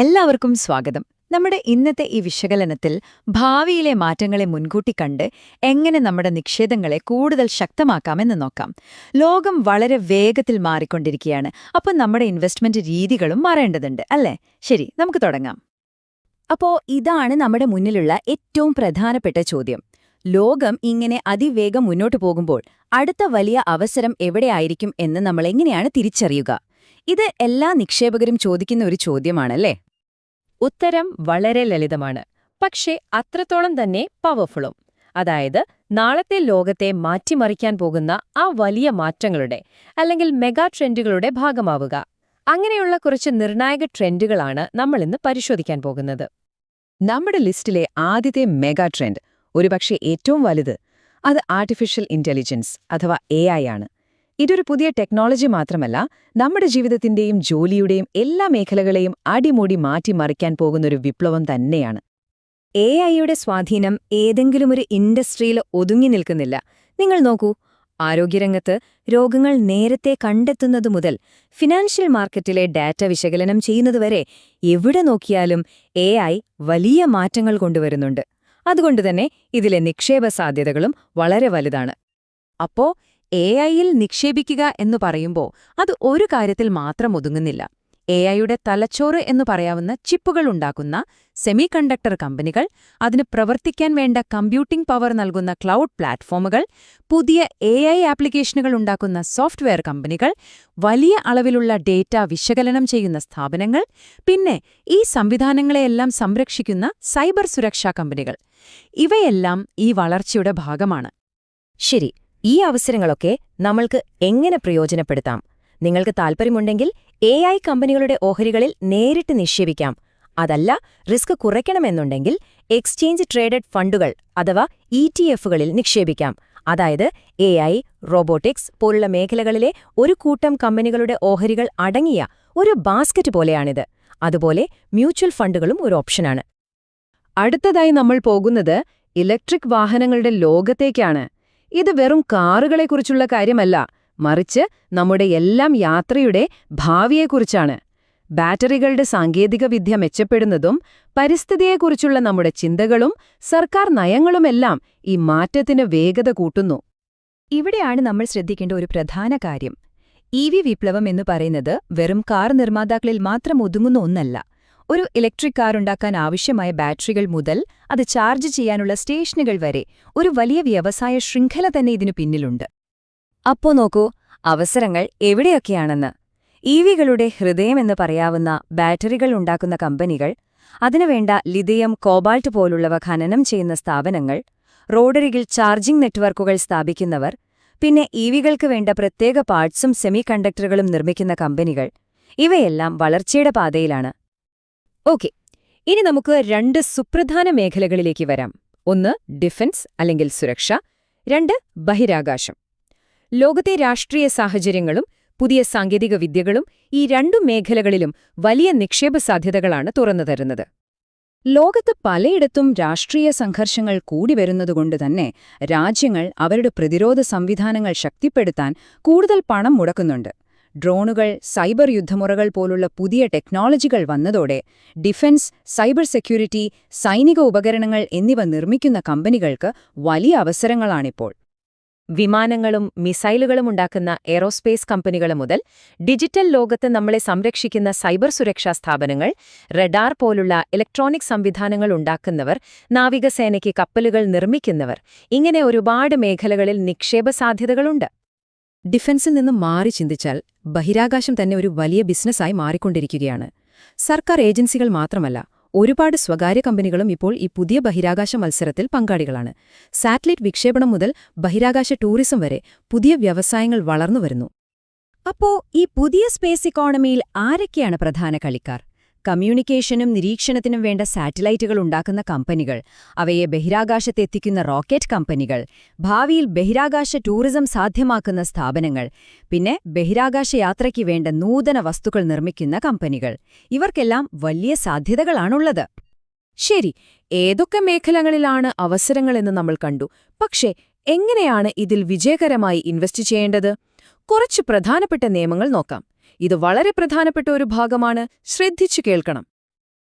എല്ലാവർക്കും സ്വാഗതം. നമ്മുടെ ഇന്നത്തെ ഈ വിശകലനത്തിൽ ഭാവിയിലെ മാറ്റങ്ങളെ മുൻകൂട്ടി കണ്ട് എങ്ങനെ നമ്മുടെ നിക്ഷേപങ്ങളെ കൂടുതൽ ശക്തമാക്കാമെന്ന് നോക്കാം. ലോകം വളരെ വേഗത്തിൽ മാറിക്കൊണ്ടിരിക്കുകയാണ്. അപ്പോൾ നമ്മുടെ ഇൻവെസ്റ്റ്മെന്റ് രീതികളും മാറേണ്ടതുണ്ട് അല്ലേ? ശരി നമുക്ക് തുടങ്ങാം. അപ്പോൾ ഇതാണ് നമ്മുടെ മുന്നിലുള്ള ഏറ്റവും പ്രധാനപ്പെട്ട ചോദ്യം. ലോകം ഇങ്ങനെ അതിവേഗം മുന്നോട്ട് പോകുമ്പോൾ അടുത്ത വലിയ അവസരം എവിടെയായിരിക്കും എന്ന് നമ്മളെങ്ങനെയാണ് തിരിച്ചറിയുക? ഇത് എല്ലാ നിക്ഷേപകരും ചോദിക്കുന്ന ഒരു ചോദ്യമാണല്ലേ? ഉത്തരം വളരെ ലളിതമാണ്. പക്ഷേ അത്രത്തോളം തന്നെ പവർഫുളും അതായത് നാളത്തെ ലോകത്തെ മാറ്റിമറിക്കാൻ പോകുന്ന ആ വലിയ മാറ്റങ്ങളുടെ അല്ലെങ്കിൽ മെഗാ ട്രെൻഡുകളുടെ ഭാഗമാവുക. അങ്ങനെയുള്ള കുറച്ച് നിർണായക ട്രെൻഡുകളാണ് നമ്മൾ ഇന്ന് പരിശോധിക്കാൻ പോകുന്നത്. നമ്മുടെ ലിസ്റ്റിലെ ആദ്യത്തെ മെഗാ ട്രെൻഡ് ഒരുപക്ഷെ ഏറ്റവും വലുത് അത് ആർട്ടിഫിഷ്യൽ ഇന്റലിജൻസ് അഥവാ എ ആണ്. ഇതൊരു പുതിയ ടെക്നോളജി മാത്രമല്ല നമ്മുടെ ജീവിതത്തിന്റെയും ജോലിയുടെയും എല്ലാ മേഖലകളെയും അടിമുടി മാറ്റിമറിക്കാൻ പോകുന്നൊരു വിപ്ലവം തന്നെയാണ്. എ ഐയുടെ സ്വാധീനം ഏതെങ്കിലും ഒരു ഇൻഡസ്ട്രിയിൽ ഒതുങ്ങി നിൽക്കുന്നില്ല. നിങ്ങൾ നോക്കൂ ആരോഗ്യരംഗത്ത് രോഗങ്ങൾ നേരത്തെ കണ്ടെത്തുന്നതു മുതൽ ഫിനാൻഷ്യൽ മാർക്കറ്റിലെ ഡാറ്റ വിശകലനം ചെയ്യുന്നതുവരെ എവിടെ നോക്കിയാലും എ വലിയ മാറ്റങ്ങൾ കൊണ്ടുവരുന്നുണ്ട്. അതുകൊണ്ടുതന്നെ ഇതിലെ നിക്ഷേപ സാധ്യതകളും വളരെ വലുതാണ്. അപ്പോ എ ഐയിൽ നിക്ഷേപിക്കുക എന്ന് പറയുമ്പോൾ അത് ഒരു കാര്യത്തിൽ മാത്രം ഒതുങ്ങുന്നില്ല. എ ഐയുടെ തലച്ചോറ് എന്ന് പറയാവുന്ന ചിപ്പുകൾ ഉണ്ടാക്കുന്ന സെമി കണ്ടക്ടർ കമ്പനികൾ അതിന് പ്രവർത്തിക്കാൻ വേണ്ട കമ്പ്യൂട്ടിംഗ് പവർ നൽകുന്ന ക്ലൗഡ് പ്ലാറ്റ്ഫോമുകൾ പുതിയ എ ഐ ആപ്ലിക്കേഷനുകൾ ഉണ്ടാക്കുന്ന സോഫ്റ്റ്വെയർ കമ്പനികൾ വലിയ അളവിലുള്ള ഡേറ്റ വിശകലനം ചെയ്യുന്ന സ്ഥാപനങ്ങൾ പിന്നെ ഈ സംവിധാനങ്ങളെയെല്ലാം സംരക്ഷിക്കുന്ന സൈബർ സുരക്ഷാ കമ്പനികൾ. ഇവയെല്ലാം ഈ വളർച്ചയുടെ ഭാഗമാണ്. ശരി ഈ അവസരങ്ങളൊക്കെ നമ്മൾക്ക് എങ്ങനെ പ്രയോജനപ്പെടുത്താം? നിങ്ങൾക്ക് താൽപ്പര്യമുണ്ടെങ്കിൽ എ കമ്പനികളുടെ ഓഹരികളിൽ നേരിട്ട് നിക്ഷേപിക്കാം. അതല്ല റിസ്ക് കുറയ്ക്കണമെന്നുണ്ടെങ്കിൽ എക്സ്ചേഞ്ച് ട്രേഡഡ് ഫണ്ടുകൾ അഥവാ ഇ ടി എഫുകളിൽ നിക്ഷേപിക്കാം. അതായത് എ ഐ റോബോട്ടിക്സ് പോലുള്ള മേഖലകളിലെ ഒരു കൂട്ടം കമ്പനികളുടെ ഓഹരികൾ അടങ്ങിയ ഒരു ബാസ്ക്കറ്റ് പോലെയാണിത്. അതുപോലെ മ്യൂച്വൽ ഫണ്ടുകളും ഒരു ഓപ്ഷനാണ്. അടുത്തതായി നമ്മൾ പോകുന്നത് ഇലക്ട്രിക് വാഹനങ്ങളുടെ ലോകത്തേക്കാണ്. ഇത് വെറും കാറുകളെക്കുറിച്ചുള്ള കാര്യമല്ല. മറിച്ച് നമ്മുടെ എല്ലാം യാത്രയുടെ ഭാവിയെക്കുറിച്ചാണ്. ബാറ്ററികളുടെ സാങ്കേതികവിദ്യ മെച്ചപ്പെടുന്നതും പരിസ്ഥിതിയെക്കുറിച്ചുള്ള നമ്മുടെ ചിന്തകളും സർക്കാർ നയങ്ങളുമെല്ലാം ഈ മാറ്റത്തിന് വേഗത കൂട്ടുന്നു. ഇവിടെയാണ് നമ്മൾ ശ്രദ്ധിക്കേണ്ട ഒരു പ്രധാന കാര്യം. ഇ വിപ്ലവം എന്ന് പറയുന്നത് വെറും കാർ നിർമ്മാതാക്കളിൽ മാത്രം ഒതുങ്ങുന്ന ഒന്നല്ല. ഒരു ഇലക്ട്രിക് കാർ ഉണ്ടാക്കാൻ ആവശ്യമായ ബാറ്ററികൾ മുതൽ അത് ചാർജ് ചെയ്യാനുള്ള സ്റ്റേഷനുകൾ വരെ ഒരു വലിയ വ്യവസായ ശൃംഖല തന്നെ ഇതിനു പിന്നിലുണ്ട്. അപ്പോ നോക്കൂ അവസരങ്ങൾ എവിടെയൊക്കെയാണെന്ന്. ഇവികളുടെ ഹൃദയമെന്ന് പറയാവുന്ന ബാറ്ററികൾ ഉണ്ടാക്കുന്ന കമ്പനികൾ അതിനുവേണ്ട ലിഥിയം കോബാൾട്ട് പോലുള്ളവ ഖനനം ചെയ്യുന്ന സ്ഥാപനങ്ങൾ റോഡരികിൽ ചാർജിംഗ് നെറ്റ്വർക്കുകൾ സ്ഥാപിക്കുന്നവർ പിന്നെ ഇവികൾക്ക് വേണ്ട പ്രത്യേക പാർട്സും സെമി കണ്ടക്ടറുകളും നിർമ്മിക്കുന്ന കമ്പനികൾ ഇവയെല്ലാം വളർച്ചയുടെ പാതയിലാണ്. ഓക്കെ. ഇനി നമുക്ക് രണ്ട് സുപ്രധാന മേഖലകളിലേക്ക് വരാം. ഒന്ന് ഡിഫൻസ് അല്ലെങ്കിൽ സുരക്ഷ. രണ്ട് ബഹിരാകാശം. ലോകത്തെ രാഷ്ട്രീയ സാഹചര്യങ്ങളും പുതിയ സാങ്കേതിക വിദ്യകളും ഈ രണ്ടു മേഖലകളിലും വലിയ നിക്ഷേപ സാധ്യതകളാണ് തുറന്നു തരുന്നത്. ലോകത്ത് പലയിടത്തും രാഷ്ട്രീയ സംഘർഷങ്ങൾ കൂടി വരുന്നതുകൊണ്ട് തന്നെ രാജ്യങ്ങൾ അവരുടെ പ്രതിരോധ സംവിധാനങ്ങൾ ശക്തിപ്പെടുത്താൻ കൂടുതൽ പണം മുടക്കുന്നുണ്ട്. ഡ്രോണുകൾ സൈബർ യുദ്ധമുറകൾ പോലുള്ള പുതിയ ടെക്നോളജികൾ വന്നതോടെ ഡിഫൻസ് സൈബർ സെക്യൂരിറ്റി സൈനിക ഉപകരണങ്ങൾ എന്നിവ നിർമ്മിക്കുന്ന കമ്പനികൾക്ക് വലിയ അവസരങ്ങളാണിപ്പോൾ. വിമാനങ്ങളും മിസൈലുകളും ഉണ്ടാക്കുന്ന എയറോസ്പേസ് കമ്പനികൾ മുതൽ ഡിജിറ്റൽ ലോകത്ത് നമ്മളെ സംരക്ഷിക്കുന്ന സൈബർ സുരക്ഷാ സ്ഥാപനങ്ങൾ റഡാർ പോലുള്ള ഇലക്ട്രോണിക് സംവിധാനങ്ങൾ ഉണ്ടാക്കുന്നവർ നാവികസേനയ്ക്ക് കപ്പലുകൾ നിർമ്മിക്കുന്നവർ ഇങ്ങനെ ഒരുപാട് മേഖലകളിൽ നിക്ഷേപ സാധ്യതകളുണ്ട് ഡിഫൻസിൽ നിന്നും മാറി ചിന്തിച്ചാൽ ബഹിരാകാശം തന്നെ ഒരു വലിയ ബിസിനസ്സായി മാറിക്കൊണ്ടിരിക്കുകയാണ്. സർക്കാർ ഏജൻസികൾ മാത്രമല്ല ഒരുപാട് സ്വകാര്യ കമ്പനികളും ഇപ്പോൾ ഈ പുതിയ ബഹിരാകാശ മത്സരത്തിൽ പങ്കാളികളാണ്. സാറ്റലൈറ്റ് വിക്ഷേപണം മുതൽ ബഹിരാകാശ ടൂറിസം വരെ പുതിയ വ്യവസായങ്ങൾ വളർന്നുവരുന്നു. അപ്പോ ഈ പുതിയ സ്പേസ് ഇക്കോണമിയിൽ ആരൊക്കെയാണ് പ്രധാന കളിക്കാർ? കമ്മ്യൂണിക്കേഷനും നിരീക്ഷണത്തിനും വേണ്ട സാറ്റലൈറ്റുകൾ ഉണ്ടാക്കുന്ന കമ്പനികൾ അവയെ ബഹിരാകാശത്തെത്തിക്കുന്ന റോക്കറ്റ് കമ്പനികൾ ഭാവിയിൽ ബഹിരാകാശ ടൂറിസം സാധ്യമാക്കുന്ന സ്ഥാപനങ്ങൾ പിന്നെ ബഹിരാകാശ യാത്രയ്ക്ക് വേണ്ട നൂതന വസ്തുക്കൾ നിർമ്മിക്കുന്ന കമ്പനികൾ. ഇവർക്കെല്ലാം വലിയ സാധ്യതകളാണുള്ളത്. ശരി ഏതൊക്കെ മേഖലകളിലാണ് അവസരങ്ങളെന്ന് നമ്മൾ കണ്ടു. പക്ഷേ എങ്ങനെയാണ് ഇതിൽ വിജയകരമായി ഇൻവെസ്റ്റ് ചെയ്യേണ്ടത്? കുറച്ച് പ്രധാനപ്പെട്ട നിയമങ്ങൾ നോക്കാം. ഇത് വളരെ പ്രധാനപ്പെട്ട ഒരു ഭാഗമാണ് ശ്രദ്ധിച്ചു കേൾക്കണം.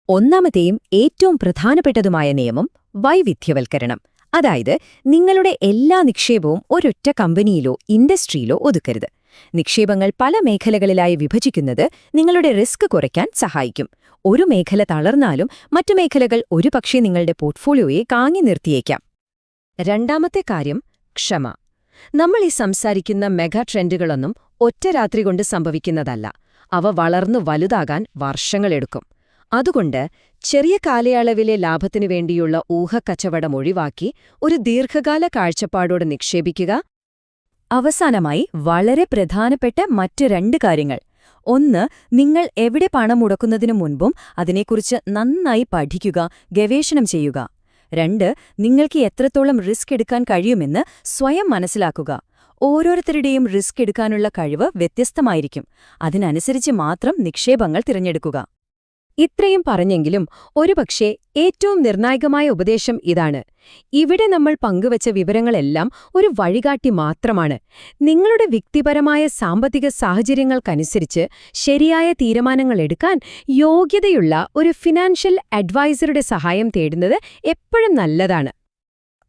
ഒന്നാമത്തെയും ഏറ്റവും പ്രധാനപ്പെട്ടതുമായ നിയമം വൈവിധ്യവൽക്കരണം. അതായത് നിങ്ങളുടെ എല്ലാ നിക്ഷേപവും ഒരൊറ്റ കമ്പനിയിലോ ഇൻഡസ്ട്രിയിലോ ഒതുക്കരുത്. നിക്ഷേപങ്ങൾ പല മേഖലകളിലായി വിഭജിക്കുന്നത് നിങ്ങളുടെ റിസ്ക് കുറയ്ക്കാൻ സഹായിക്കും. ഒരു മേഖല തളർന്നാലും മറ്റു മേഖലകൾ ഒരുപക്ഷേ നിങ്ങളുടെ പോർട്ട്ഫോളിയോയെ കാങ്ങി നിർത്തിയേക്കാം. രണ്ടാമത്തെ കാര്യം ക്ഷമ. നമ്മൾ ഈ സംസാരിക്കുന്ന മെഗാ ട്രെൻഡുകളൊന്നും ഒറ്റ രാത്രി കൊണ്ട് സംഭവിക്കുന്നതല്ല. അവ വളർന്നു വലുതാകാൻ വർഷങ്ങളെടുക്കും. അതുകൊണ്ട് ചെറിയ കാലയളവിലെ ലാഭത്തിനു വേണ്ടിയുള്ള ഊഹക്കച്ചവടം ഒഴിവാക്കി ഒരു ദീർഘകാല കാഴ്ചപ്പാടോടെ നിക്ഷേപിക്കുക. അവസാനമായി വളരെ പ്രധാനപ്പെട്ട മറ്റ് രണ്ട് കാര്യങ്ങൾ. ഒന്ന് നിങ്ങൾ എവിടെ പണം മുടക്കുന്നതിനു മുൻപും അതിനെക്കുറിച്ച് നന്നായി പഠിക്കുക ഗവേഷണം ചെയ്യുക. രണ്ട് നിങ്ങൾക്ക് എത്രത്തോളം റിസ്ക് എടുക്കാൻ കഴിയുമെന്ന് സ്വയം മനസ്സിലാക്കുക. ഓരോരുത്തരുടെയും റിസ്ക് എടുക്കാനുള്ള കഴിവ് വ്യത്യസ്തമായിരിക്കും. അതിനനുസരിച്ച് മാത്രം നിക്ഷേപങ്ങൾ തിരഞ്ഞെടുക്കുക. ഇത്രയും പറഞ്ഞെങ്കിലും ഒരുപക്ഷെ ഏറ്റവും നിർണായകമായ ഉപദേശം ഇതാണ്. ഇവിടെ നമ്മൾ പങ്കുവച്ച വിവരങ്ങളെല്ലാം ഒരു വഴികാട്ടി മാത്രമാണ്. നിങ്ങളുടെ വ്യക്തിപരമായ സാമ്പത്തിക സാഹചര്യങ്ങൾക്കനുസരിച്ച് ശരിയായ തീരുമാനങ്ങൾ എടുക്കാൻ യോഗ്യതയുള്ള ഒരു ഫിനാൻഷ്യൽ അഡ്വൈസറുടെ സഹായം തേടുന്നത് എപ്പോഴും നല്ലതാണ്.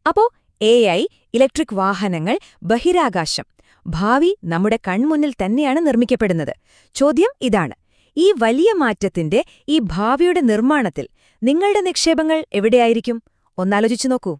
അപ്പോൾ എ ഐ ഇലക്ട്രിക് വാഹനങ്ങൾ ബഹിരാകാശം. ഭാവി നമ്മുടെ കൺമുന്നിൽ തന്നെയാണ് നിർമ്മിക്കപ്പെടുന്നത്. ചോദ്യം ഇതാണ്. ഈ വലിയ മാറ്റത്തിന്റെ ഈ ഭാവിയുടെ നിർമ്മാണത്തിൽ നിങ്ങളുടെ നിക്ഷേപങ്ങൾ എവിടെയായിരിക്കും? ഒന്നാലോചിച്ചു നോക്കൂ.